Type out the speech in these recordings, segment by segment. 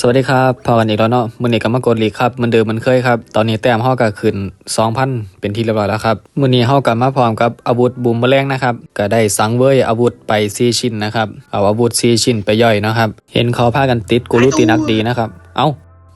สวัสดีครับพอกันอีกแล้วเนาะมือนี้ก็มากดลีกครับมือนเดิมมันเคยครับตอนนี้แต้มเฮาก็ขึ้น2,000 เป็นที่เรียบร้อยแล้วครับมือนี้เฮาก็มาพร้อมกับอาวุธบูมแมลงนะครับก็ได้สังเวยอาวุธไป4ชิ้นนะครับเอาอาวุธ4ชิ้นไปย่อยเนาะครับเห็นเขาพากันติดกูรูตินักดีนะครับเอ้า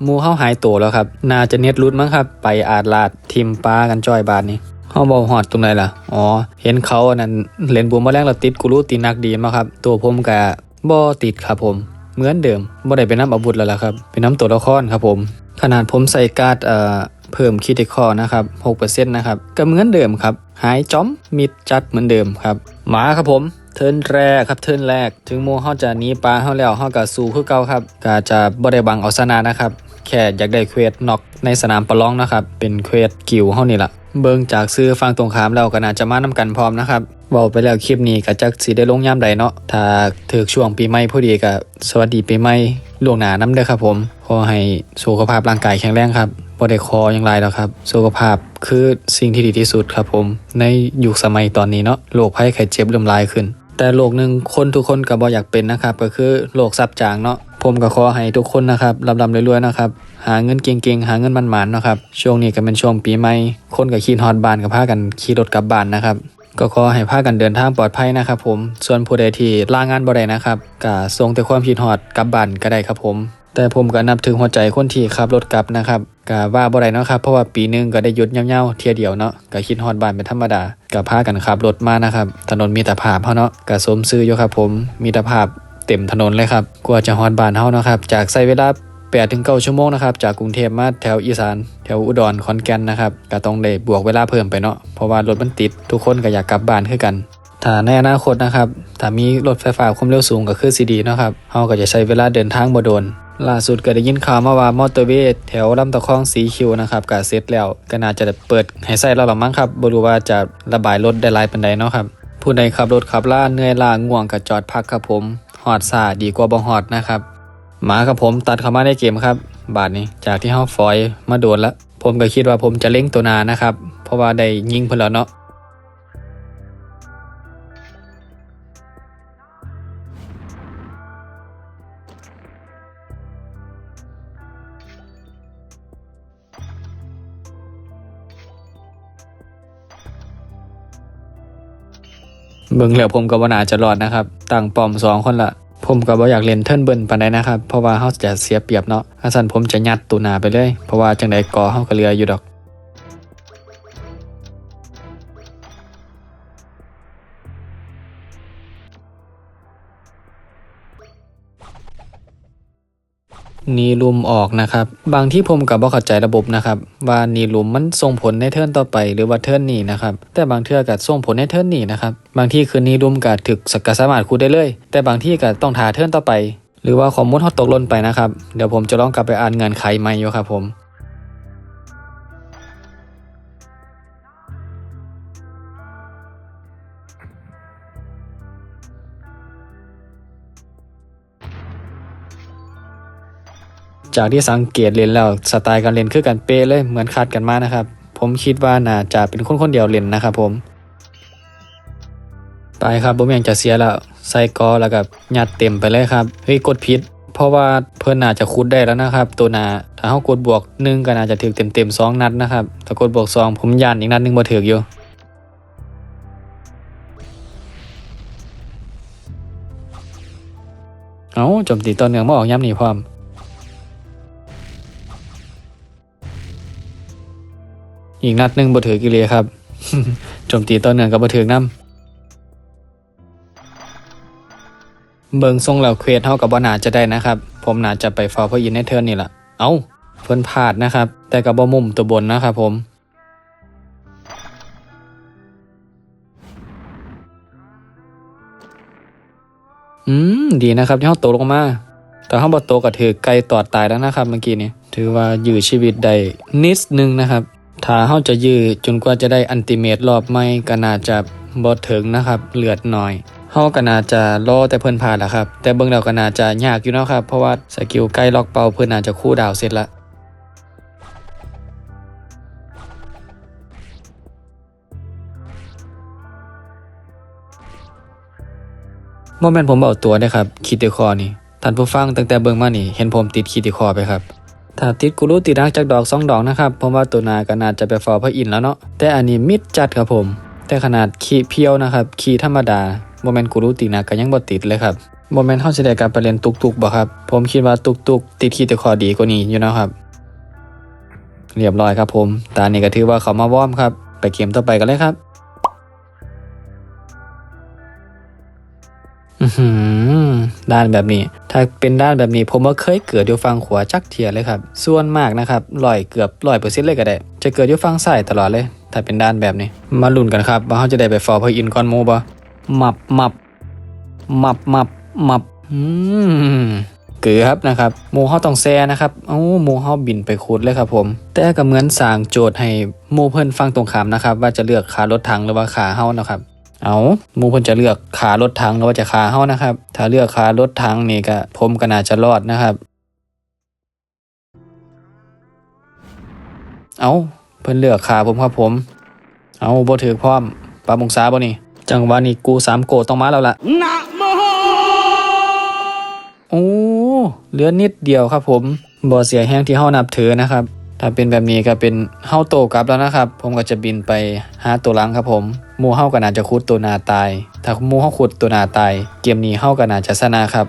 มูเฮาหายตัวแล้วครับน่าจะเน็ตรุดมั้งครับ ไปอาดลาดทิมปลากันจ้อยบาดนี้เฮาบ่ฮอดตรงไหนล่ะอ๋อเห็นเขาอันนั้นเล่นบูมแมลงแล้วติดกูรูตินักดีมาครับตัวผมก็บ่ติดครับผม เหมือนเดิมบ่ได้เป็นน้ำอาวุธแล้วล่ะครับ เป็นน้ำตัวละครครับผม ขนาดผมใส่การ์ดเอ่อเพิ่มคิติคอนะครับ6%นะครับก็เหมือนเดิมครับ หายจ้อมมิดจัดเหมือนเดิมครับมาครับผมเทิร์นแรกครับเทิร์นแรก ถึงโมเฮาจะหนีปลาเฮาแล้วเฮาก็สู้คือเก่าครับก็จะบ่ได้บังเอาชนะนะครับ แค่อยากได้เควสน็อกในสนามประลองนะครับ เป็นเควสกิวเฮานี่ล่ะเบิ่งจากซื้อฟังตรงขามแล้วก็น่าจะมานํกันพร้อมนะครับ เว้าไปแล้วคลิปนี้ก็จักสิได้ลงยามใดเนาะถ้าถึกช่วงปีใหม่พอดีก็สวัสดีปีใหม่ล่วงหน้านํเด้อครับผมขอให้สุขภาพร่างกายแข็งแรงครับบ่ได้คออย่างไรแล้วครับ สุขภาพคือสิ่งที่ดีที่สุดครับผม ในยุคสมัยตอนนี้เนาะโรคภัยไข้เจ็บเริ่มลายขึ้น แต่โรคหนึ่งคนทุกคนก็บ่อยากเป็นนะครับ ก็คือโรคซับจางเนาะผมก็ขอให้ทุกคนนะครับลำๆรวยๆนะครับ หาเงินเก่งๆ หาเงินมันๆเนาะครับ ช่วงนี้ก็เป็นช่วงปีใหม่ คนก็ขี่ฮอดบ้านก็พากันขี่รถกลับบ้านนะครับ ก็ขอให้พากันเดินทางปลอดภัยนะครับผม ส่วนผู้ใดที่ลางานบ่ได้นะครับก็ส่งแต่ความคิดฮอดกลับบ้านก็ได้ครับผม แต่ผมก็นับถึงหัวใจคนที่ขับรถกลับนะครับก็ว่าบ่ได้เนาะครับเพราะว่าปีหนึงก็ได้หยุดยาวๆเที่ยเดียวเนาะก็คิดฮอดบ้านเป็นธรรมดาก็พากันขับรถมานะครับ ถนนมีแตรภาพเฮาเนาะก็สมซื่ออยู่ครับผม มีแตรภาพเต็มถนนเลยครับกว่าจะฮอดบ้านเฮาเนาะครับจากใช้เวลา 8ถึง9ชั่วโมงนะครับจากกรุงเทพมาแถวอีสาน แถวอุดรขอนแก่นนะครับก็ต้องได้บวกเวลาเพิ่มไปเนาะเพราะว่ารถมันติดทุกคนก็อยากกลับบ้านคือกันถ้าในอนาคตนะครับถ้ามีรถไฟฟ้าความเร็วสูงก็คือซีดีเนาะครับเฮาก็จะใช้เวลาเดินทางบ่โดนล่าสุดก็ได้ยินข่าวมาว่ามอเตอร์เวย์แถวลำตะคองสีคิวนะครับก็เสร็จแล้วก็น่าจะเปิดให้ใช้แล้วหรอมั้งครับบ่รู้ว่าจะระบายรถได้หลายปานใดเนาะครับผู้ใดขับรถขับล่าเหนื่อยล้าง่วงก็จอดพักครับผมฮอดซาดีกว่าบ่ฮอดนะครับ มาครับผมตัดเข้ามาในเกมครับ บาทนี้จากที่เฮาฟอยมาโดนแล้ว ผมก็คิดว่าผมจะเล่งตัวนานะครับ เพราะว่าได้ยิงเพิ่นแล้วเนาะเบิ่งแล้วผมก็บ่น่าจะรอดนะครับ ตั้งปอมสองคนละ ผมก็บ่อยากเล่นเทิร์นเบิลปานใดนะครับ เพราะว่าเฮาจะเสียเปรียบเนาะอันสั้นผมจะยัดตูนาไปเลย เพราะว่าจังไดกอเฮาก็เหลืออยู่ดอก นีลุมออกนะครับ บางที่ผมกับบ่เข้าใจระบบนะครับ ว่านีลุมมันส่งผลในเทิร์นต่อไปหรือว่าเทิร์นนี้นะครับ แต่บางเทื่อก็ส่งผลในเทิร์นนี้นะครับ บางที่คือนีลุมก็ถึกสกสามารถคูได้เลย แต่บางที่ก็ต้องทาเทิร์นต่อไป หรือว่าข้อมูลฮอตตกล่นไปนะครับ เดี๋ยวผมจะลองกลับไปอ่านเงินไขใหม่อยู่ครับผม จากที่สังเกตเล่นแล้วสไตล์การเล่นคือกันเป๊ะเลยเหมือนคาดกันมานะครับ ผมคิดว่าน่าจะเป็นคนคนเดียวเล่นนะครับผม ไปครับผมยังจะเสียแล้วใส่กอแล้วกับยัดเต็มไปเลยครับเฮ้ยกดผิดเพราะว่าเพื่อนน่าจะคุดได้แล้วนะครับ ตัวนาถ้าเขากดบวกหนึ่งก็น่าจะถึกเต็มเต็มสองนัดนะครับถ้ากดบวกสองผมยันอีกนัดหนึ่งบ่ถึกอยู่เอาโจมตีตัวเนืองมาออกย้ำนี่พร้อม อีกนัดหนึ่งบ่ถือกิเลครับโจมตีต้นเนื่องกับบ่ถือน้ำเบิงทรงแล้วเควสเท่ากับบ่นาจะได้นะครับ ผมนาจะไปฟอลพระอินในเทิร์นนี่แหละเอา้าเพิ่นพลาดนะครับ แต่กับบ่มุมตัวบนนะครับผมอืมดีนะครับที่เฮาตกลงมา แต่เฮาบ่ตกก็ถือไกลตอดตายแล้วนะครับเมื่อกี้นี้ถือว่ายื้อชีวิตได้นิดนึงนะครับ ถ้าเฮาจะยื้อจนกว่าจะได้อันติเมตรอบใหม่ก็น่าจะบ่ถึงนะครับเลือดน้อยเฮาก็น่าจะรอแต่เพิ่นผ่านแหละครับ แต่เบิ่งแล้วก็น่าจะยากอยู่เนาะครับ เพราะว่าสกิลใกล้ล็อกเป้าเพิ่นน่าจะคู่ดาวเสร็จละโมเมนต์ผมเอาตัวเด้ครับคิดเดคอนี่ท่านผู้ฟังตั้งแต่เบิ่งมานี่ เห็นผมติดขีดที่คอไปครับ ถ้าติดกูรู้ติดนักจากดอกสองดอกนะครับผมว่าตัวนาก็น่าจะไปฟอพระอินแล้วเนาะแต่อันนี้มิดจัดครับผม แต่ขนาดขีเพียวนะครับขีธรรมดาโมเมนต์กูรู้ตินักก็ยังบ่ติดเลยครับโมเมนต์เฮาสิได้กลับไปเรียนตุกตุกบ่ครับ ผมคิดว่าตุกตุกติดขีดที่คอดีกว่านี้อยู่นะครับ เรียบร้อยครับผมตานี้ก็ถือว่าเขามาวอมครับ ไปเกมต่อไปกันเลยครับ ด้านแบบนี้ ถ้าเป็นด้านแบบนี้ผมว่าเคยเกิดอยู่ฝั่งขวาจักเทียเลยครับ ส่วนมากนะครับลอยเกือบร้อยเปอร์เซ็นต์เลยก็ได้ จะเกิดอยู่ฝั่งซ้ายตลอดเลย ถ้าเป็นด้านแบบนี้ มาลุ้นกันครับ ว่าเขาจะได้ไปฟอร์พอินก่อนโมบ่มับมับมับมับมับอืมเกือบนะครับหมูเฮาต้องแซ่นะครับเอ้าหมูเฮาบินไปขุดเลยครับผม แต่ก็เหมือนสร้างโจทย์ให้หมูเพิ่นฟังตรงขามนะครับ ว่าจะเลือกขารถถังหรือว่าขาเฮานะครับ เอาหมูเพิ่นจะเลือกขารถถังหรือว่าจะขาเฮานะครับ ถ้าเลือกขารถถังนี่ก็ผมก็น่าจะรอดนะครับ เอาเพิ่นเลือกขาผมครับผม เอาบ่ถือพร้อมปลาบงษาบ่นี่ จังหวะนี้กูสามโกต้องมาแล้วล่ะนะโมโอ้เหลือนิดเดียวครับผมบ่เสียแห้งที่เฮานับถือนะครับ ถ้าเป็นแบบนี้ก็เป็นเฮาโตกลับแล้วนะครับ ผมก็จะบินไปหาตัวหลังครับผมมูเฮาก็น่าจะขุดตัวนาตาย ถ้ามูเฮาขุดตัวนาตาย เกมนี้เฮาก็น่าจะชนะครับ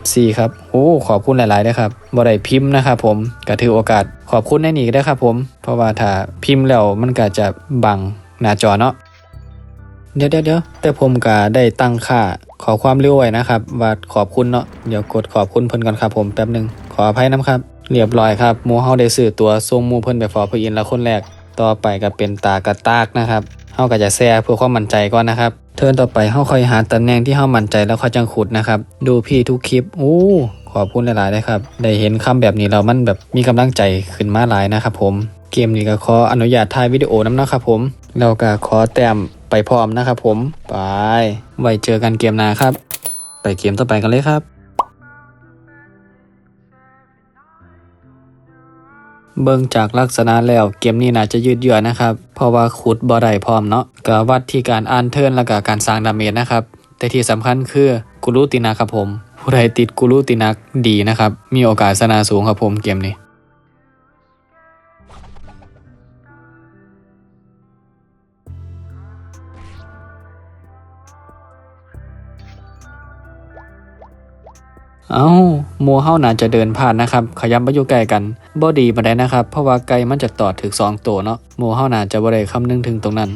FC ครับโอ้ขอบคุณหลายๆนะครับบ่ได้พิมพ์นะครับผมก็ถือโอกาสขอบคุณในนี้ได้ครับผม เพราะว่าถ้าพิมพ์แล้วมันก็จะบังหน้าจอเนาะ เดี๋ยวเดี๋ยวเดี๋ยวแต่ผมก็ได้ตั้งค่าขอความเร็วไว้นะครับว่าขอบคุณเนาะเดี๋ยวกดขอบคุณเพิ่นก่อนครับผมแป๊บหนึ่งขออภัยน้ำครับ เรียบร้อยครับมูเฮาได้ซื้อตัวส่งมูเพิ่นไปฟอร์พอินล้วคนแรก ต่อไปก็เป็นตากระตากนะครับเฮาก็จะแซ่เพื่อความมั่นใจก่อนนะครับเทิร์นต่อไปเฮาค่อยหาตำแหน่งที่เฮามั่นใจแล้วค่อยจังขุดนะครับดูพี่ทุกคลิปโอ้ขอบคุณหลายๆเลยครับ ได้เห็นคำแบบนี้แล้วมันแบบมีกำลังใจขึ้นมาหลายนะครับผม เกมนี้ก็ขออนุญาตถ่ายวิดีโอน้ำนะครับผมแล้วก็ขอแต้มไปพร้อมนะครับผม ไป ไว้เจอกันเกมหน้าครับ ไปเกมต่อไปกันเลยครับ เบิ่งจากลักษณะแล้วเกมนี้น่าจะยืดเยื้อนะครับ เพราะว่าขุดบ่ได้พร้อมเนาะก็วัดที่การอ่านเทิร์นแล้วก็การสร้างดาเมจนะครับ แต่ที่สำคัญคือกุลูตินักครับผม ผู้ใดติดกุลูตินักดีนะครับ มีโอกาสชนะสูงครับผมเกมนี้ เอาหมูเฮาน่าจะเดินผ่านนะครับ ขยับมาอยู่ใกล้กันบ่ดีปานใดนะครับ เพราะว่าไก่มันจะตอดถึงสองตัวเนาะหมูเฮาน่าจะบ่ได้คำนึงถึงตรงนั้น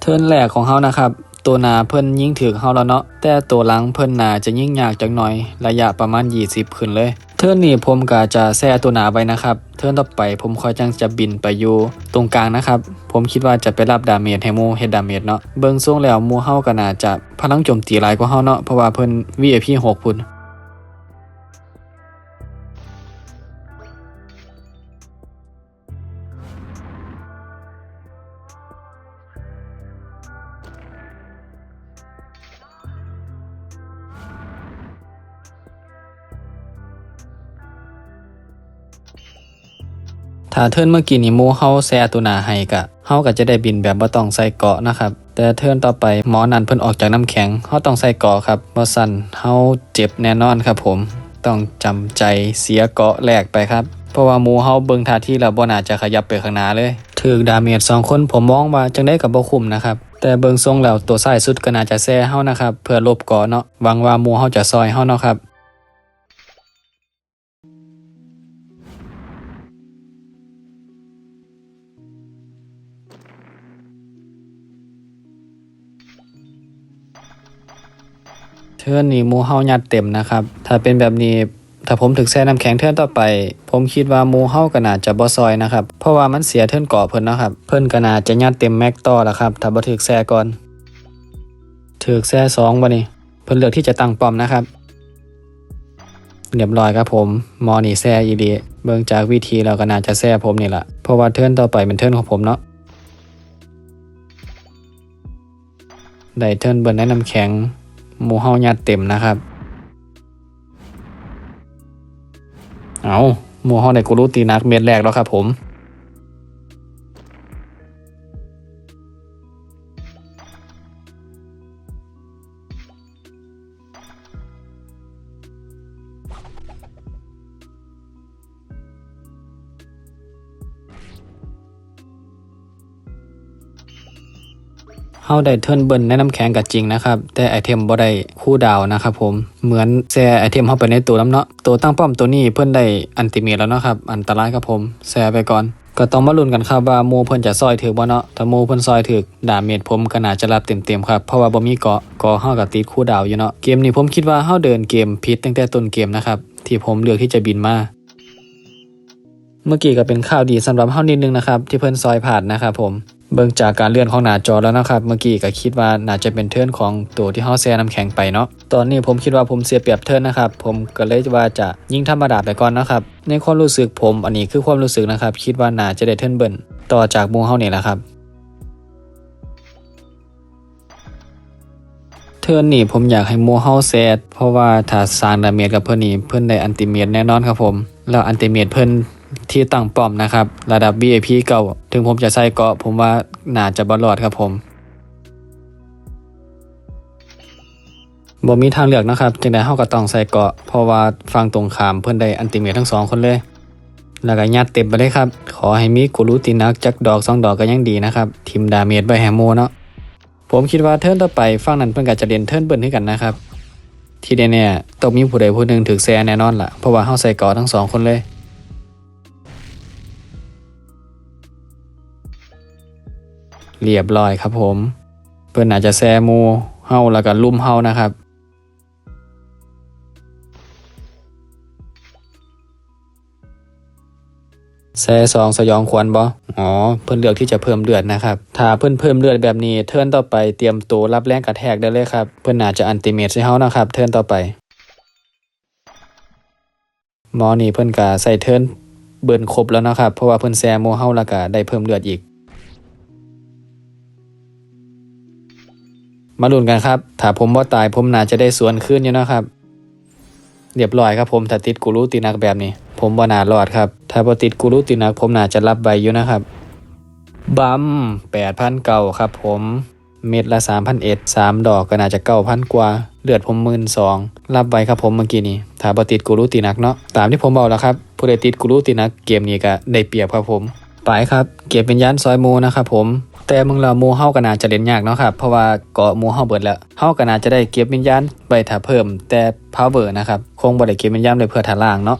เทิร์นแรกของเฮานะครับ ตัวหนาเพิ่นยิงถึงเฮาแล้วเนาะ แต่ตัวหลังเพิ่นนาจะยิงยากจังหน่อย ระยะประมาณ 20 ขึ้นเลย เทิร์นนี้ผมก็จะแซ่ตัวหนาไว้นะครับ เทิร์นต่อไปผมค่อยจังจะบินไปอยู่ตรงกลางนะครับ ผมคิดว่าจะไปรับดาเมจให้หมูเฮ็ดดาเมจเนาะ เบิ่งทรงแล้วหมูเฮาก็น่าจะพลังโจมตีหลายกว่าเฮาเนาะ เพราะว่าเพิ่น VIP 6พุ่น ถ้าเทิร์นเมื่อกี้นี่มูเฮาแซตัวนาให้กะเฮาก็จะได้บินแบบบ่ต้องใส่เกาะนะครับ แต่เทิร์นต่อไปหมอนันเพิ่นออกจากน้ำแข็งเฮาต้องใส่เกาะครับบ่สั่นเฮาเจ็บแน่นอนครับผม ต้องจำใจเสียเกาะแลกไปครับ เพราะว่าหมูเฮาเบิ่งท่าที่แล้วบ่น่าจะขยับไปข้างหน้าเลยถึกดาเมจสองคนผมมองว่าจังได้กับบ่คุ้มนะครับ แต่เบิ่งทรงแล้วตัวซ้ายสุดก็น่าจะแซ่เฮานะครับ เพื่อลบเกราะเนาะหวังว่าหมูเฮาจะซอยเฮาเนาะครับ ทือนนี้หมูเฮายัดเต็มนะครับ ถ้าเป็นแบบนี้ถ้าผมถึกแซ่น้ำแข็งเทือนต่อไป ผมคิดว่ามูเฮาก็น่าจะบ่ซอยนะครับ เพราะว่ามันเสียเทือนเกาะเพิ่นเนาะครับ เพิ่นก็น่าจะยัดเต็มแม็กต่อล้วครับ ถ้าบ่ถึกแซ่ก่อนถึกแซ่สองบ่นี่เพิ่นเลือกที่จะตั้งป้อมนะครับเรียบร้อยครับผมมอนี่แซ่อีดีเบิ่งจากวิธีแล้วก็น่าจะแซ่ผมนี่แหละเพราะว่าเทือนต่อไปเป็นเทือนของผมเนาะได้เทิร์นเบิร์นแนะนำแข็ง หมูเฮายัดเต็มนะครับ เอาหมูเฮาในกูรูตีนักเม็ดแรกแล้วครับผม เฮาได้เทิร์นเบิลในน้ำแข็งก็จริงนะครับ แต่ไอเทมบ่ได้คู่ดาวนะครับผม เหมือนแซ่ไอเทมเฮาไปในตัวน้ำเนาะ ตัวตั้งป้อมตัวนี้เพิ่นได้อันติเมตแล้วเนาะครับ อันตรายครับผม แซ่ไปก่อน ก็ต้องมาลุ้นกันครับว่าหมูเพิ่นจะซอยถือบ่เนาะ ถ้าหมูเพิ่นซอยถือดาเมจผมก็น่าจะรับเต็มๆครับ เพราะว่าบ่มีเกาะเกาะเฮาก็ติดคู่ดาวอยู่เนาะ เกมนี้ผมคิดว่าเฮาเดินเกมผิดตั้งแต่ต้นเกมนะครับที่ผมเลือกที่จะบินมาเมื่อกี้ก็เป็นข่าวดีสำหรับเฮานิดนึงนะครับ ที่เพิ่นซอยผ่านนะครับผม เบิ่งจากการเลื่อนของหน้าจอแล้วนะครับ เมื่อกี้ก็คิดว่าน่าจะเป็นเทิร์นของตัวที่เฮาแซ่น้ำแข็งไปเนาะตอนนี้ผมคิดว่าผมเสียเปรียบเทิร์นนะครับ ผมก็เลยว่าจะยิงธรรมดาไปก่อนนะครับ ในความรู้สึกผมอันนี้คือความรู้สึกนะครับ คิดว่าน่าจะได้เทิร์นเบิ่นต่อจากมูเฮานี่แหละครับเทิร์นนี่ผมอยากให้มูเฮาแซดเพราะว่าถ้าสร้างดาเมจกับเพิ่อนนี่เพิ่อนได้อันติเมตแน่นอนครับผม แล้วอันติเมตเพิ่อน ที่ตั้งป้อมนะครับ ระดับ VIP เก่า ถึงผมจะใส่เกาะผมว่าน่าจะบอลอดครับผมบ่มีทางเลือกนะครับจึงได้เฮาก็ต้องใส่เกาะ เพราะว่าฟังตรงขามเพิ่นได้อันติเมททั้งสองคนเลย แล้วก็ยัดเต็มไปเลยครับ ขอให้มีกุลูตินักจักดอกสองดอกก็ยังดีนะครับทีมดาเมจไว้แฮมโมเนาะผมคิดว่าเทิร์นต่อไปฝั่งนั้นเพิ่นก็จะเล่นเทิร์นเบิ้ลให้กันนะครับ ที่แน่ๆต้องมีผู้ใดผู้หนึ่งถึกแซแน่นอนล่ะเพราะว่าเฮาใส่เกาะทั้งสองคนเลย เรียบร้อยครับผม เพิ่นอาจจะแซมูเฮาแล้วก็ลุ่มเฮานะครับแซ่สองสยองขวัญบ่อ๋อ เพิ่นเลือกที่จะเพิ่มเลือดนะครับ ถ้าเพิ่นเพิ่มเลือดแบบนี้ เทิร์นต่อไปเตรียมตัวรับแรงกระแทกได้เลยครับ เพิ่นอาจจะอันติเมตใส่เฮานะครับ เทิร์นต่อไป หมอนี่เพิ่นก็ใส่เทิร์นเบิร์นครบแล้วนะครับ เพราะว่าเพิ่นแซโมเฮาแล้วก็ได้เพิ่มเลือดอีก มาลุ้นกันครับ ถ้าผมบ่ตายผมน่าจะได้สวนขึ้นอยู่นะครับ เรียบร้อยครับผมถ้าติดกูรูตินักแบบนี้ ผมบ่น่ารอดครับ ถ้าบ่ติดกูรูตินัก ผมน่าจะรับใบอยู่นะครับ บัมแปดพันเก่าครับผมเม็ดละสามพันเอ็ดสามดอกก็น่าจะเก้าพันกว่า เลือดผมหมื่นสองรับใบครับผมเมื่อกี้นี้ถ้าบ่ติดกูรูตินักเนาะตามที่ผมบอกแล้วครับผู้ใดติดกูรูตินักเกมนี้ก็ได้เปรียบครับผม ไปครับ เก็บเป็นยันซอยหมูนะครับผม แต่มึงเรามูเฮาก็น่าจะเล่นยากเนาะครับ เพราะว่าเกาะหมูเฮาเบิดแล้วเฮาก็น่าจะได้เก็บวิญญาณไว้ถ้าเพิ่ม แต่พาวเวอร์นะครับคงบ่ได้เก็บวิญญาณไว้เพื่อทานล่างเนาะ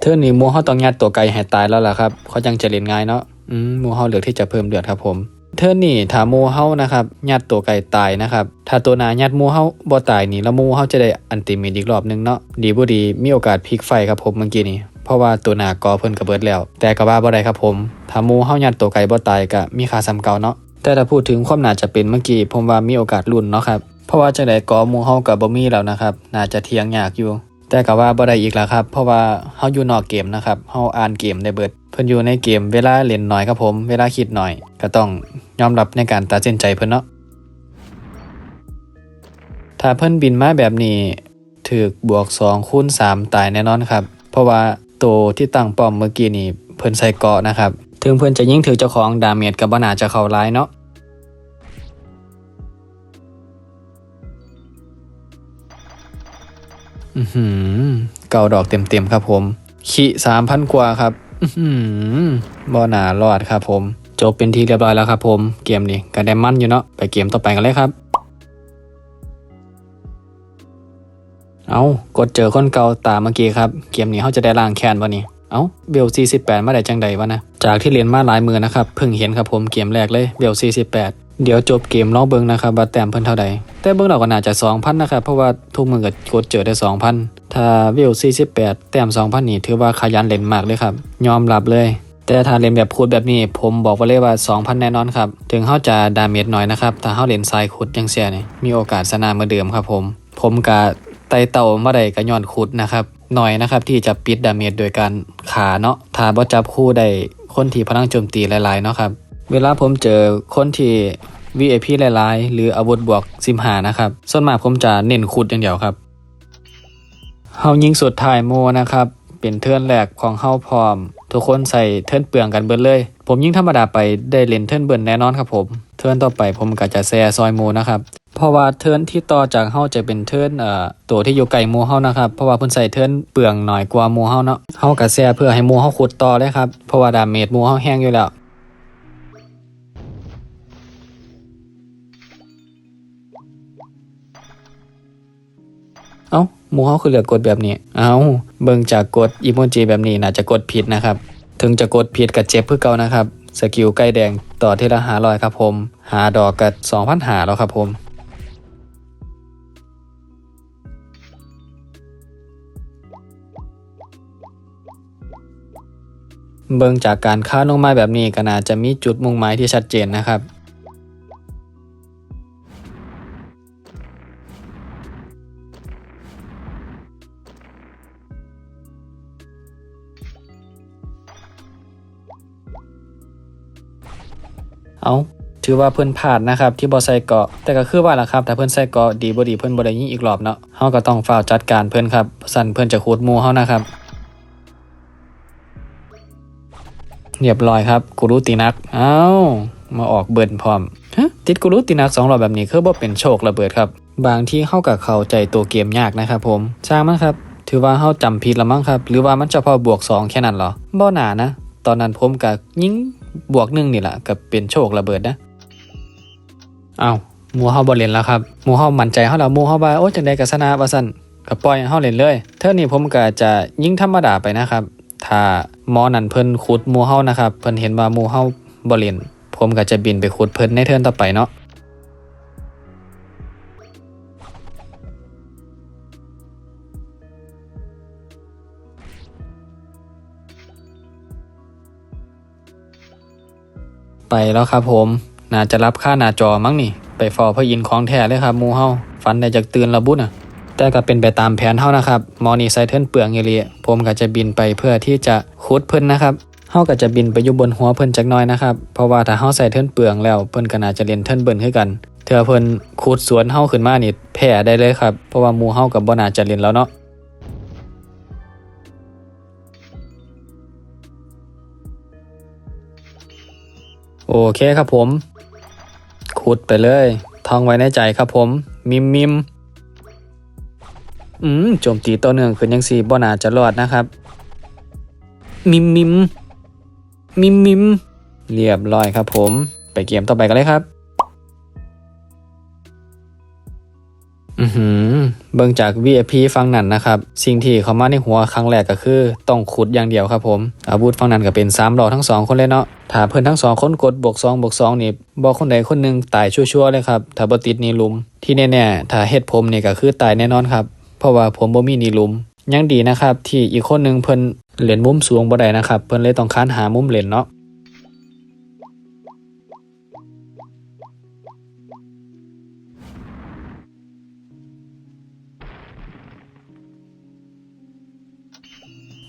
เทิร์นนี้หมูเฮาต้องยัดตัวไกลให้ตายแล้วล่ะครับเขาจังจะเล่นง่ายเนาะอืมมูเฮาเลือกที่จะเพิ่มเลือดครับผมเทิร์นนี้ถ้ามูเฮานะครับยัดตัวไก่ตายนะครับ ถ้าตัวนายัดมูเฮาบ่ตายนี่แล้วมูเฮาจะได้อันติมตอีกรอบหนึงเนาะดีบ่ดีมีโอกาสพลิกไฟครับผมเมื่อกี้นี้ เพราะว่าตัวหนากอเพิ่นก็เบิดแล้ว แต่ก็ว่าบ่ได้ครับผมถ้ามูเฮายัดตัวไก่บ่ตายก็มีค่าซ้ำเก่าเนาะแต่ถ้าพูดถึงความน่าจะเป็นเมื่อกี้ผมว่ามีโอกาสลุ้นเนาะครับเพราะว่าจังได๋กอมูเฮาก็บ่มีแล้วนะครับน่าจะเทียงยากอยู่ แต่ก็ว่าบ่ได้อีกแล้วครับเพราะว่าเฮาอยู่นอกเกมนะครับเฮาอ่านเกมได้เบิด เพิ่นอยู่ในเกมเวลาเล่นน้อยครับผม เวลาคิดน้อย ก็ต้องยอมรับในการตัดสินใจเพิ่นเนาะถ้าเพิ่นบินมาแบบนี้ถึกบวก2คูณ3ตายแน่นอนครับ เพราะว่า ตัวที่ตั้งป้อมเมื่อกี้นี่เพิ่นใส่เกาะนะครับ ถึงเพิ่นจะยิงถือเจ้าของดาเมจก็บ่น่าจะเข้าร้ายเนาะอือหือเก่าดอกเต็มๆครับผม ขีสามพันกว่าครับอือหือบอหนารอดครับผม จบเป็นที่เรียบร้อยแล้วครับผม เกมนี้ก็ได้มันอยู่เนาะไปเกมต่อไปกันเลยครับ เอากดเจอคนเก่าตาเมื่อกี้ครับ เกมนี้เขาจะได้ล้างแค้นวะนี่เอาเบล48มาได้จังใดวะนะ จากที่เรียนมาหลายมือนะครับ เพิ่งเห็นครับผมเกมแรกเลยเบล48 เดี๋ยวจบเกมลองเบิ่งนะครับว่าแต้มเพิ่นเท่าใด แต่เบิ่งเราก็น่าจะ2,000นะครับเพราะว่าทุกมือก็กดเจอได้ 2,000 ถ้าเวล48 แต้ม 2,000 นี่ถือว่าขยันเล่นมากเลยครับ ยอมรับเลย แต่ถ้าเล่นแบบคูดแบบนี้ ผมบอกไว้เลยว่า 2,000 แน่นอนครับ ถึงเฮาจะดาเมจน้อยนะครับ ถ้าเฮาเล่นทรายขุดจังเสียนี่มีโอกาสชนะเหมือนเดิมครับผม ผมกะ ไต่เต่ามาได้ก็ย้อนขุดนะครับหน่อยนะครับ ที่จะปิดดาเมจโดยการขาเนาะถ้าบ่จับคู่ได้คนที่พลังโจมตีหลายๆเนาะครับ เวลาผมเจอคนที่ VIP หลายๆ หรืออาวุธบวกซิมหานะครับ ส่วนมากผมจะเน้นขุดอย่างเดียวครับเฮายิงสุดท้ายโมนะครับ เป็นเทิร์นแรกของเฮาพร้อม ทุกคนใส่เทิร์นเปลืองกันเบิดเลย ผมยิงธรรมดาไปได้เล่นเทิร์นเบิร์นแน่นอนครับผม เทิร์นต่อไปผมก็จะแซ่ซอยโมนะครับ เพราะว่าเทิร์นที่ต่อจากเฮาจะเป็นเทิร์นเอ่อตัวที่อยู่ไกลมู่เฮานะครับเพราะว่าเพิ่นใส่เทิร์นเปลืองหน่อยกว่ามูเฮาเนาะเฮาก็แซ่เพื่อให้มู่เฮาขุดต่อเลยครับเพราะว่าดาเมจมู่เฮาแห้งอยู่แล้วเอา้ามู่เฮาคือเหลือกดแบบนี้ เอา้าเบิ่งจากกดอีโมจิแบบนี้น่าจะกดผิดนะครับ ถึงจะกดผิดกับเจ็บเพื่อเก่านะครับ สกิลใกล้แดงต่อที่ละหาลอยครับผม หาดอกกับสองพันหาแล้วครับผม เบิ่งจากการค้าลงไม้แบบนี้ก็น่าจะมีจุดมุ่งหมายที่ชัดเจนนะครับเอาถือว่าเพิ่อนพลาดนะครับ ที่บ่ใส่เกาะ แต่ก็คือว่าล่ะครับถ้าเพิ่อนใส่เกาะดีบดีเพิ่อนบ่ได้ยิงอีกรอบเนาะเฮาก็ต้องฝ้าจัดการเพิ่อนครับสั่นเพิ่อนจะคูดมูเฮานะครับ เรียบร้อยครับกูรูตีนักเอ้ามาออกเบิร์นพร้อมฮะติดกูรูตีนักสองรอบแบบนี้คือบ่เป็นโชคระเบิดครับ บางที่เข้ากับเข้าใจตัวเกมยากนะครับผมช่างมันครับ ถือว่าเฮาจำผิดละมั้งครับ หรือว่ามันเฉพาะบวก 2 แค่นั้นเหรอบ่หนานะ ตอนนั้นผมกับยิงบวกหนึ่งนี่แหละกับเป็นโชคระเบิดนะเอาหมูเฮาบ่เล่นแล้วครับหมูเฮามั่นใจเฮาแล้วหมูเฮาว่าโอ้จังได๋ก็ชนะว่าซั่นก็ปล่อยให้เฮาเล่นเลย เท่านี้ผมก็จะยิงธรรมดาไปนะครับ ถ้าหมอนันเพิ่นขุดหมูเฮานะครับ เพิ่นเห็นว่าหมูเฮาบ่เล่นผมก็จะบินไปขุดเพิ่นในเทิร์นต่อไปเนาะไปแล้วครับผม น่าจะรับค่าหน้าจอมั้งนี่ ไปฟอพระอินของแท้เลยครับมูเฮาฟันได้จากตื่นระบุน่ะ แต่ก็เป็นไปตามแผนเฮานะครับ มอนี่ใส่เทินเปลืองเอเลี ผมก็จะบินไปเพื่อที่จะขุดเพิ่นนะครับเฮาก็จะบินไปอยู่บนหัวเพิ่นจักน่อยนะครับ เพราะว่าถ้าเฮาใส่เทิร์นเปลืองแล้วเพิ่นก็น่าจะเล่นเทิร์นเบิ่นคือกันเถื่อเพิ่นขุดสวนเฮาขึ้นมานี่แพ้ได้เลยครับ เพราะว่าหมู่เฮากับบ่น่าจะเล่นแล้วเนาะโอเคครับผม ขุดไปเลยท่องไว้ในใจครับผม มิมมิม อืมโจมตีตัวเนื่องขึ้นยังสี่บ่น่าจะรอดนะครับ มิมมิมมิมมิมเรียบร้อยครับผม ไปเกมต่อไปกันเลยครับอือหือเบิ่งจาก VIP ฟังนั่นนะครับ สิ่งที่เขามาในหัวครั้งแรกก็คือ ต้องขุดอย่างเดียวครับผม อาวุธฟังนั่นก็เป็น3ดอกทั้งสองคนเลยเนาะถ้าเพิ่อนทั้งสองคนกดบวก2บวก2นี่บ่คนใดคนหนึงตายชั่วๆเลยครับ ถ้าบ่ติดนี่ลุม ที่แน่ๆถ้าเฮ็ดผมนี่ก็คือตายแน่นอนครับ เพราะว่าผมบ่มีนี่ลุมยังดีนะครับ ที่อีกคนหนึงเพิ่นเล่นมุมสูงบ่ได้นะครับ เพิ่นเลยต้องค้านหามุมเล่นเนาะ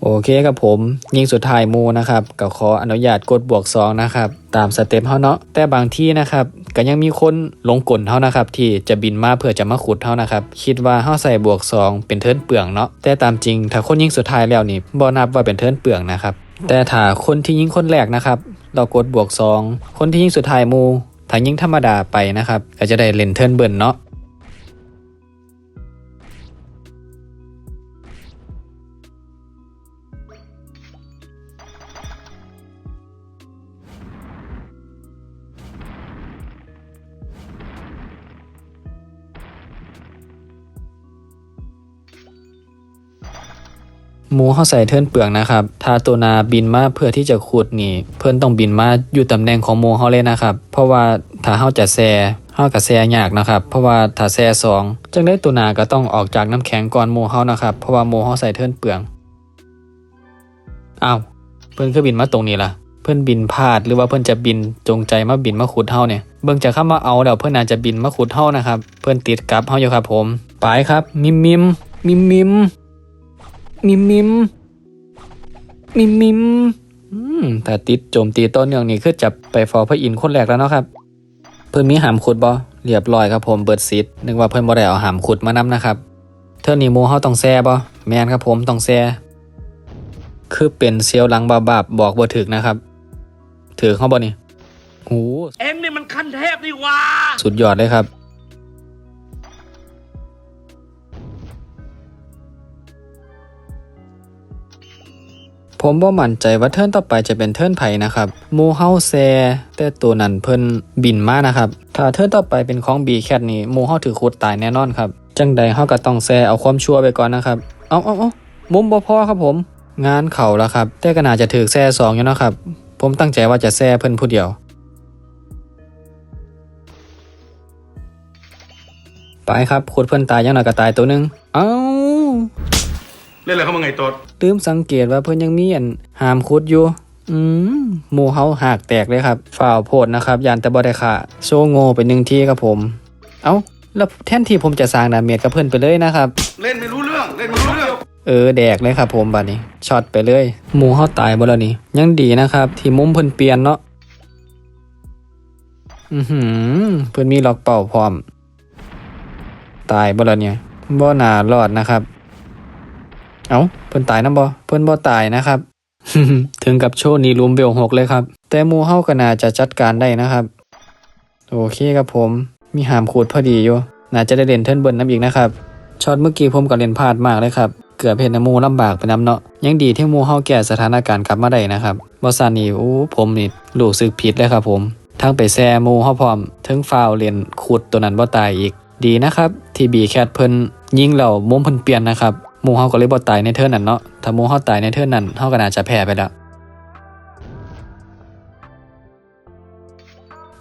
โอเคครับผม ยิงสุดท้ายมูนะครับก็ขออนุญาตกดบวก2นะครับตามสเต็ปเฮาเนาะแต่บางที่นะครับก็ยังมีคนลงกลเฮานะครับที่จะบินมาเพื่อจะมาขุดเฮานะครับคิดว่าเฮาใส่บวก 2 เป็นเทิร์นเปลืองเนาะแต่ตามจริงถ้าคนยิงสุดท้ายแล้วนี่บ่นับว่าเป็นเทิร์นเปลืองนะครับแต่ถ้าคนที่ยิงคนแรกนะครับเรากดบวก 2 คนที่ยิงสุดท้ายมูถ้ายิงธรรมดาไปนะครับก็จะได้เล่นเทิร์นเบิร์นเนาะ หมูเขาใส่เทิร์นเปลืองนะครับ ถ้าตัวนาบินมาเพื่อที่จะขุดนี่ เพื่อนต้องบินมาอยู่ตำแหน่งของหมูเขาเลยนะครับ เพราะว่าถ้าเขาจะแซเขากับแซ่ยากนะครับ เพราะว่าถ้าแซ่สองจังได้ตัวนาก็ต้องออกจากน้ำแข็งก่อนหมูเขานะครับ เพราะว่าหมูเขาใส่เทิร์นเปลืองอ้าวเพื่อนก็บินมาตรงนี้ล่ะ เพื่อนบินพลาดหรือว่าเพื่อนจะบินจงใจมาบินมาขุดเฮาเนี่ย เบิ่งจากข้ามาเอาเดี๋ยวเพื่อนอาจจะบินมาขุดเฮานะครับ เพื่อนติดกับเฮาอยู่ครับผม ไปครับ มิมมิมมิมมิม มิมมิมมิมมิมอืมถ้าติดโจมตีต้นเนืองนี่คือจับไปฟอพระอินทร์คนแรกแล้วเนาะครับ เพิ่นมีหามขุดบ่เรียบร้อยครับผมเบิดซิดนึกว่าเพิ่นบ่ได้เอาหามขุดมานำนะครับ เท่านี้หมูเฮาต้องแซ่บ่แม่นครับผมต้องแซ่คือเป็นเซียวหลังบาบาบบอกบ่ถึกนะครับ ถือเข้าบ่นี่โหเอ็งนี่มันขั้นเทพนี่หว่า สุดยอดเลยครับ ผมบ่มั่นใจว่าเทิร์นต่อไปจะเป็นเทิร์นไผนะครับหมูเฮาแซแต่ตัวนั้นเพิ่นบินมานะครับ ถ้าเทิร์นต่อไปเป็นของบีแคทนี่หมูเฮาถือขุดตายแน่นอนครับ จังใดเฮาก็ต้องแซเอาความชั่วไปก่อนนะครับ เอาเอาเอามุมบ่พอครับผม งานเข่าแล้วครับ แต่ก็น่าจะถือแซ่สองอยู่เนาะครับ ผมตั้งใจว่าจะแซ่เพิ่นผู้เดียว ไปครับขุดเพิ่นตายยังหน่อยก็ตายตัวหนึง เอ้า เล่นอะไรเข้ามาไงโต๊ดลืมสังเกตว่าเพิ่นยังมีอันหามคุดอยู่ อืมหมู่เฮาหากแตกเลยครับฝ่าวโพดนะครับยานแต่บ่ได้ค่ะโชว์โง่ไปหนึ่งทีครับผม เอ้าแล้วแทนที่ผมจะสร้างดาเมจกับเพิ่นไปเลยนะครับ เล่นไม่รู้เรื่องเล่นไม่รู้เรื่องเออแดกเลยครับผมบัดนี้ช็อตไปเลยหมูเฮาตายบ่แล้วนี่ยังดีนะครับ ที่มุมเพิ่นเปลี่ยนเนาะอือหือเพิ่นมีล็อกเป่าพร้อม ตายบ่แล้วเนี่ยบ่น่ารอดนะครับ เอ้าเพิ่นตายนํบ่เพิ่นบ่ตายนะครับ ถึงกับโชว์นี้ลุมเบลหกเลยครับ แต่มูเฮาก็น่าจะจัดการได้นะครับ โอเคครับผม มีหามขูดพอดีอยู่ น่าจะได้เล่นเทิร์นเบิร์นน้ำอีกนะครับ ช็อตเมื่อกี้ผมก็เล่นพลาดมากเลยครับ เกือบเห็นมูลำบากไปน้ำเนาะ ยังดีที่มูเฮาแก้สถานการณ์กลับมาได้นะครับบอสานี่โอ้ผมนี่รู้สึกผิดเลยครับผมทั้งไปแซ่มูเฮาพร้อมทั้งฟาวเล่นขุดตัวนั้นบ่ตายอีก ดีนะครับ ที่บีแคทเพิ่นยิงแล้วมุมเพิ่นเปลี่ยนนะครับ มูเฮาก็เลยบ่ตายในเทิร์นนั้นเนาะ ถ้ามูเฮาตายในเทิร์นนั้นเฮาก็น่าจะแพ้ไปแล้ว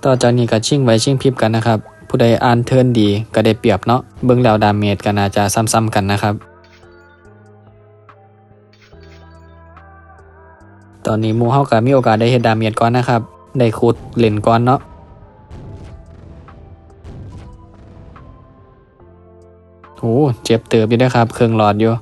ต่อจากนี้ก็ชิงไว้ชิงพิบกันนะครับ ผู้ใดอ่านเทิร์นดีก็ได้เปรียบเนาะ เบิ่งแล้วดาเมจก็น่าจะซ้ำๆกันนะครับ ตอนนี้มูเฮาก็มีโอกาสได้เฮ็ดดาเมจก่อนนะครับ ได้ขุดเล่นก่อนเนาะ โอ้เจ็บเติบอยู่เด้วยครับ เครื่องหลอดอยู่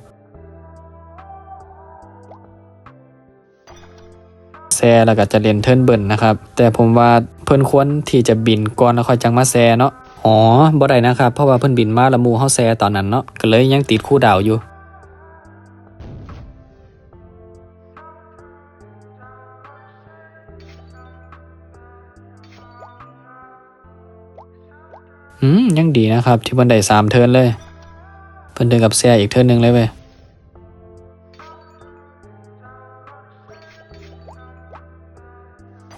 แซแล้วก็จะเล่นเทิร์นเบิร์นนะครับ แต่ผมว่าเพิ่นควรที่จะบินก่อนแล้วค่อยจังมาแซ่เนาะอ๋อบ่ได้นะครับ เพราะว่าเพิ่นบินมาล้วหมู่เฮาแซ่ตอนนั้นเนาะก็เลยยังติดคู่ดาวอยู่อืมยังดีนะครับ ที่เพิ่นได้สามเทินเลย พิ่นถึงกับแซอีกเทิร์นหนึงเลยเว้ย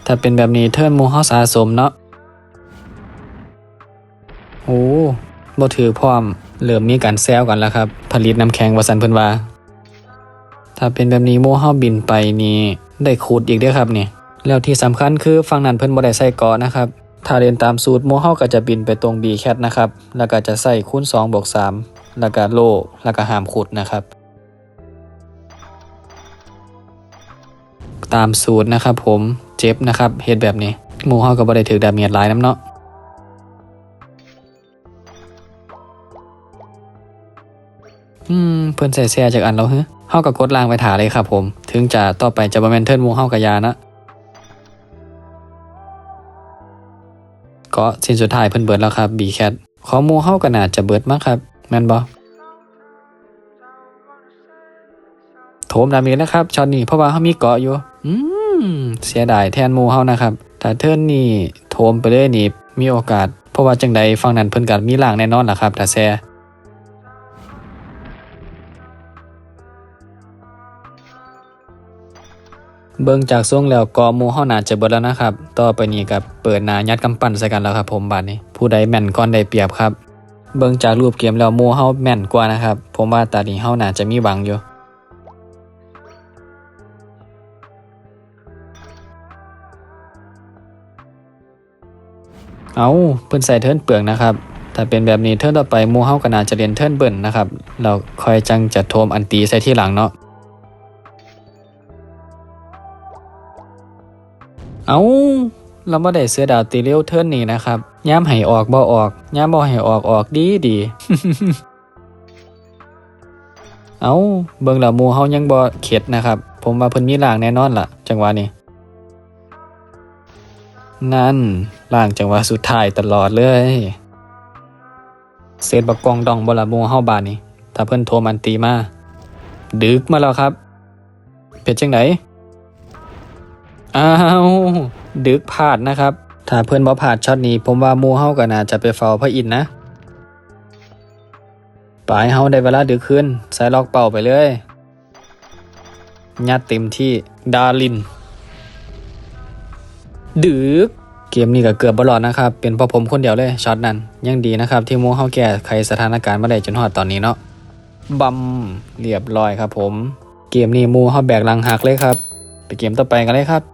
ถ้าเป็นแบบนี้เทิร์นมูเฮาสะสมเนาะโอ้บ่ถือพร้อม เริ่มมีการแซวกันแล้วครับ ผลิตน้ำแข็งว่าสันเพิ่นว่า ถ้าเป็นแบบนี้มูเฮาบินไปนี่ได้คูดอีกเด้อครับนี่ แล้วที่สำคัญคือฝั่งนั้นเพิ่นบ่ได้ใส่กาะนะครับ ถ้าเรียนตามสูตรมูเฮาก็จะบินไปตรง B cat นะครับ แล้วก็จะใส่คูณ2บวก3 แล้วก็โลแล้วก็หามขุดนะครับ ตามสูตรนะครับผมเจ็บนะครับเฮ็ดแบบนี้หมูเฮาก็บ่ได้ถือดาเมจหลายน้ำเนาะอืมเพิ่นใส่แซ่จากอันแล้วฮะเฮาก็กดล่างไปถาเลยครับผม ถึงจะต่อไปจะบ่แม่นเทิร์นหมูเฮากับยานะก็สิ้นสุดท้ายเพิ่นเบิดแล้วครับ B cat ของหมูเฮาก็น่าจะเบิดมั้งครับ แม่นบ่โถมดาเมจนะครับช็อตนี้เพราะว่าเฮามีเกาะอยู่อืมเสียดายแทนมูเฮานะครับถ้าเทิร์นนี่โถมไปเลยนี่มีโอกาส เพราะว่าจังใดฝั่งนั้นเพิ่นก็มีล่างแน่นอนล่ะครับถ้าแซ่เบิ่งจากทรงแล้วกอมูเฮาน่าจะเบิดแล้วนะครับ ต่อไปนี้ก็เปิดหน้ายัดกำปั้นใส่กันแล้วครับผมบัดนี้ ผู้ใดแม่นก่อนได้เปรียบครับ เบิ่งจากรูปเกมแล้วหมูเฮาแม่นกว่านะครับ ผมว่าตานี้เฮาน่าจะมีหวังอยู่เอาเพิ่นใส่เทิร์นเปลืองนะครับ ถ้าเป็นแบบนี้เทิร์นต่อไปมูเฮาก็น่าจะเรียนเทิร์นเบิ่นนะครับ เราคอยจังจะโทมอันตีใส่ที่หลังเนาะ เอาเราบ่ได้เสือดาวตีเร็วเทิร์นนี้นะครับ ย้ำให้ออกบ่ออกย้ำบ่ให้ออกออกดีดีเอาเบิ่งล้วหมูเฮายังบ่เข็ดนะครับ ผมว่าเพิ่นมีล่างแน่นอนล่ะ จังหวะนี้ นั่นล่างจังหวะสุดท้ายตลอดเลยเศษบักกองดองบละมูเฮาบานนี่ถ้าเพิ่นโทรมันตีมาดึกมาแล้วครับ เป็ดจังไหนอ้าวดึกพลาดนะครับ ถ้าเพิ่อนบ่พลาดช็อตนี้ ผมว่ามูเฮาก็น่าจะไปเฝ้าพระอินทร์นะปลายเฮาได้เวลาดึกขึ้นใส่ล็อกเป่าไปเลยยัดเต็มที่ดาริน ดึก เกมนี้ก็เกือบบอลอดนะครับ เป็นเพราะผมคนเดียวเลยช็อตนั้น ยังดีนะครับ ที่มูเฮาแก้ไขสถานการณ์มาได้จนฮอดตอนนี้เนาะบัมเรียบร้อยครับผม เกมนี้มูเฮาแบกลังหักเลยครับ ไปเกมต่อไปกันเลยครับ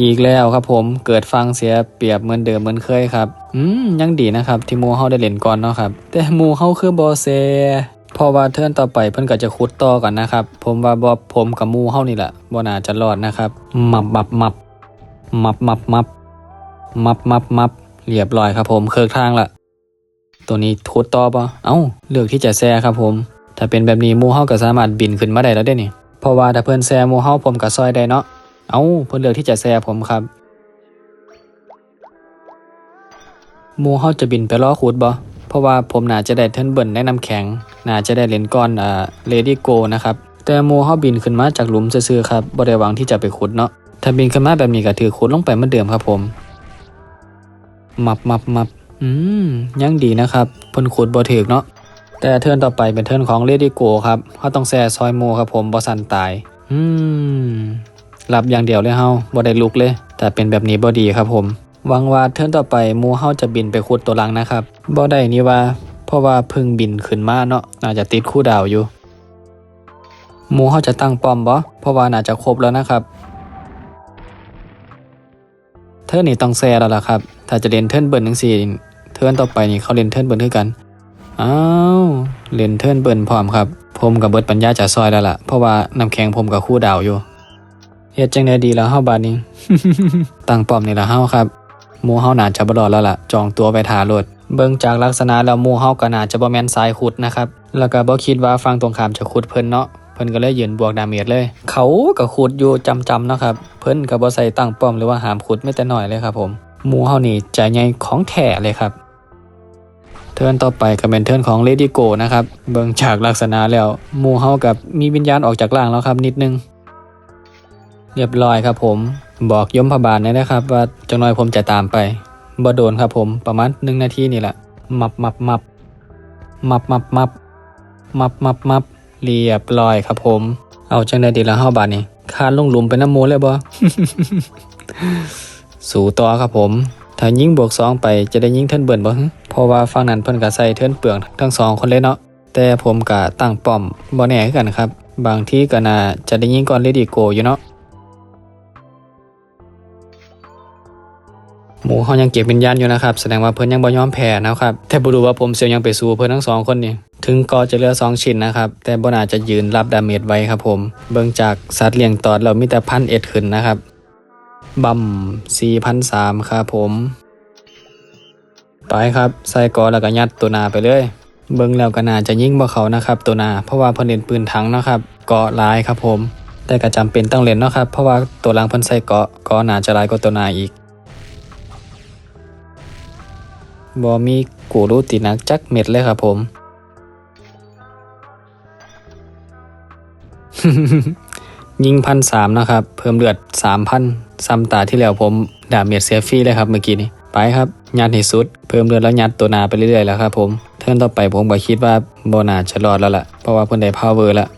อีกแล้วครับผมเกิดฟังเสียเปรียบเหมือนเดิมเหมือนเคยครับ อืมยังดีนะครับ ที่มูเฮาได้เล่นก่อนเนาะครับ แต่มูเฮาคือบอเซพราะว่าเทิร์นต่อไปเพิ่นก็จะคุดต่อก่อนนะครับ ผมว่าบอผมกับมูเฮานี่แหละบ่น่าจะรอดนะครับมับมับมับมับมับมับมับมับมับเรียบร้อยครับผมเคิร์กทางละตัวนี้คุดต่อปะเอ้าเลือกที่จะแซ่ครับผม ถ้าเป็นแบบนี้มูเฮาก็สามารถบินขึ้นมาได้แล้วเด้นี่เพราะว่าถ้าเพิ่นแซ่มูเฮาผมก็ซอยได้เนาะ เอาเพิ่นเลือกที่จะแซ่ผมครับหมูเฮาจะบินไปล้อขุดบ่เพราะว่าผมน่าจะได้เทิร์นเบิร์นในน้ำแข็ง น่าจะได้เหรียญก้อนเอ่าเลดี้โกนะครับแต่หมูเฮาบินขึ้นมาจากหลุมซื่อๆครับบ่ได้หวังที่จะไปขุดเนาะถ้าบินขึ้นมาแบบนี้ก็ถือขุดลงไปเหมือนเดิมครับผมมับมับมับอืมยังดีนะครับเพิ่นขุดบ่ถึกเนาะแต่เทิร์นต่อไปเป็นเทิร์นของเลดี้โกครับเฮาต้องแซ่ซอยหมูครับผมบ่สันตาย อืม หลับอย่างเดียวเลยเฮาบ่ได้ลุกเลย แต่เป็นแบบนี้บ่ดีครับผมหวังว่าเทิร์นต่อไปมูเฮาจะบินไปขุดตัวหลังนะครับบ่ได้นี่ว่า เพราะว่าพิ่งบินขึ้นมาเนาะน่าจะติดคู่ดาวอยู่มูเฮาจะตั้งป้อมบ่เพราะว่าน่าจะครบแล้วนะครับ เทิร์นนี่ต้องแซ่แล้วล่ะครับ ถ้าจะเล่นเทิร์นเบิร์นจังซี่เทิร์นต่อไปนี่เขาเล่นเทิร์นเบิร์นคือกันอ้าวเล่นเทิร์นเบิร์นพร้อมครับ ผมกับเบิร์ดปัญญาจะซอยแล้วล่ะเพราะว่าน้ำแข็งผมกับคู่ดาวอยู่ เฮ็ดจังไดดีแล้วเฮาบาดนี้ ตั้งป้อมนี่ละเฮาครับหมู่เฮาน่าจะบ่รอดแล้วล่ะ จองตัวไปท่ารถเบิ่งจากลักษณะแล้วหมู่เฮาก็น่าจะบ่แม่นสายขุดนะครับ แล้วก็บ่คิดว่าฝั่งตรงข้ามจะขุดเพิ่นเนาะเพิ่นก็เลยยืนบวกดาเมจเลย เขาก็ขุดอยู่จำๆเนาะครับ เพิ่นก็บ่ใส่ตั้งป้อมหรือว่าหามขุดแม้แต่น้อยเลยครับผมหมู่เฮานี่ใจใหญ่ของแท้เลยครับเทิร์นต่อไปก็เป็นเทิร์นของเลดี้โกนะครับ เบิ่งจากลักษณะแล้วหมู่เฮากับมีวิญญาณออกจากร่างแล้วครับนิดนึง เรียบร้อยครับผม บอกยมพบาลเลยนะครับ ว่าจังน้อยผมจะตามไปบ่โดนครับผมประมาณหนึ่งนาทีนี่แหละมับมับมับมับมับมับมับมับมับเรียบร้อยครับผม เอาจังได้ดีละเฮาบาดนี้คานลงหลุมไปน้ำมูเลยบ่สู่ต่อครับผม ถ้ายิงบวกสองไปจะได้ยิงเทินเบิร์นบ่เพราะว่าฝั่งนั้นเพิ่นก็ใส่เทินเปลืองทั้งสองคนเลยเนาะแต่ผมก็ตั้งป้อมบ่แน่กันครับ บางที่ก็น่าจะได้ยิงก่อนเลดี้โกอยู่เนาะ หมูเขายังเก็บวิญญาณอยู่นะครับแสดงว่าเพิ่นยังบ่ยอมแพ้นะครับแต่บ่รู้ว่าผมเสียวยังไปสู้เพิ่นทั้งสองคนนี่ถึงก็จะเหลือสองชิ้นนะครับ แต่บ่น่าจะยืนรับดาเมจไว้ครับผมเบิ่งจากสัตว์เลี้ยงตอดเรามีแต่พันเอ็ดขึ้นนะครับบัม4,003ครับผมไปครับใส่กอแล้วก็ยัดตัวนาไปเลยเบิ่งแล้วก็น่าจะยิ่งบ่เขานะครับ ตัวนาเพราะว่าเพิ่นเล่นปืนถังนะครับ เกาะหลายครับผม แต่ก็จำเป็นต้องเล่นเนาะครับเพราะว่าตัวหลังเพิ่นใส่เกาะกาะน่าจะหลายกว่าตัวนาอีก บอมีกูรู้ตินักจักเม็ดเลยครับผม ยิงพันสามนะครับ เพิ่มเลือดสามพันซ้ำตาที่แล้วผมดาเมจเสียฟรีเลยครับเมื่อกี้นี้ไปครับยัดให้สุด เพิ่มเลือดแล้วยัดตัวนาไปเรื่อยๆแล้วครับผม เทิร์นต่อไปผมก็คิดว่าโบนาจะรอดแล้วล่ะเพราะว่าเพิ่นได้พาวเวอร์ล้ว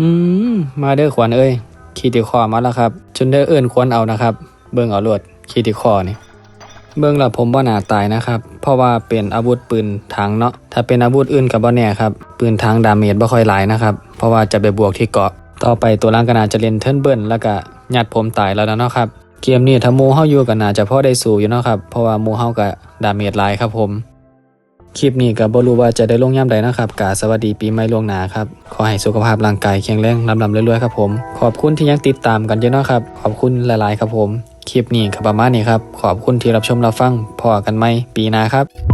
อืมมาเด้อขวัญเอ้ยคีติคอมาแล้วครับ จนได้เอิ้นควรเอานะครับ เบิ่งเอาโลวดคีติคอนี่เบิ่งล้วผมบ่น่าตายนะครับ เพราะว่าเป็นอาวุธปืนถังเนาะถ้าเป็นอาวุธอื่นก็บ่แน่ครับ ปืนถังดาเมจบ่ค่อยหลายนะครับ เพราะว่าจะไปบวกที่เกาะ ต่อไปตัวล่างก็น่าจะเล่นเทิร์นเบิ้ลแล้วก็ยัดผมตายแล้วนะเนาะครับเกมนี้ถ้ามูเฮาอยู่ก็น่าจะพอได้สู้อยู่เนาะครับเพราะว่ามูเฮาก็ดาเมจหลายครับผม คลิปนี้ก็บ่รู้ว่าจะได้ลงย่ำใดนะครับกาสวัสดีปีใหม่ล่วงหน้าครับ ขอให้สุขภาพร่างกายแข็งแรงลำลำเรื่อยๆครับผม ขอบคุณที่ยังติดตามกันเยอะนะครับ ขอบคุณหลายๆ ครับผม คลิปนี้ก็ประมาณนี้ครับ ขอบคุณที่รับชมรับฟังพอกันไหมปีหน้าครับ